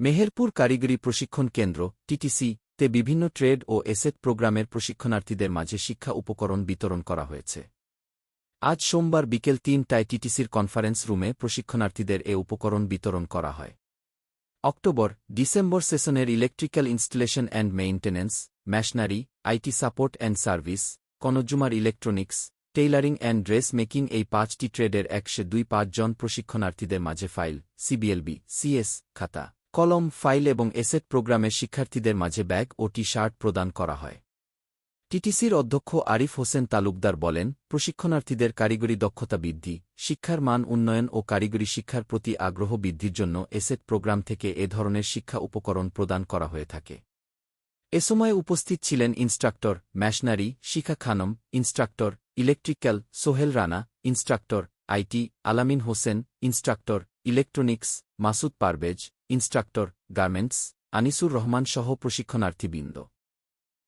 মেহেরপুর কারিগরি প্রশিক্ষণ কেন্দ্র, টিটিসি, তে বিভিন্ন ট্রেড ও এসেট প্রোগ্রামের প্রশিক্ষণার্থীদের মাঝে শিক্ষা উপকরণ বিতরণ করা হয়েছে। আজ সোমবার বিকেল তিনটায় টিটিসির কনফারেন্স রুমে প্রশিক্ষণার্থীদের এ উপকরণ বিতরণ করা হয়। অক্টোবর, ডিসেম্বর সেশনের electrical installation and maintenance masonry IT support and service consumer electronics, tailoring and dress making এই পাঁচটি ট্রেডের একশো দুই পাঁচজন প্রশিক্ষণার্থীদের মাঝে ফাইল, সিবিএলবি, সিএস, খাতা। কলম, ফাইল এবং এসেট প্রোগ্রামে শিক্ষার্থীদের মাঝে ব্যাগ ও টি শার্ট প্রদান করা হয়। টিটিসির অধ্যক্ষ আরিফ হোসেন তালুকদার বলেন, প্রশিক্ষণার্থীদের কারিগরি দক্ষতা বৃদ্ধি, শিক্ষার মান উন্নয়ন ও কারিগরি শিক্ষার প্রতি আগ্রহ বৃদ্ধির জন্য এসেট প্রোগ্রাম থেকে এ ধরনের শিক্ষা উপকরণ প্রদান করা হয়ে থাকে। এ সময় উপস্থিত ছিলেন instructor masonry, Shikha Khanam, instructor electrical Sohel Rana, instructor IT Alamin Hossain instructor electronics Masud Parvez instructor garments Anisur Rahman সহ প্রশিক্ষণার্থীবৃন্দ।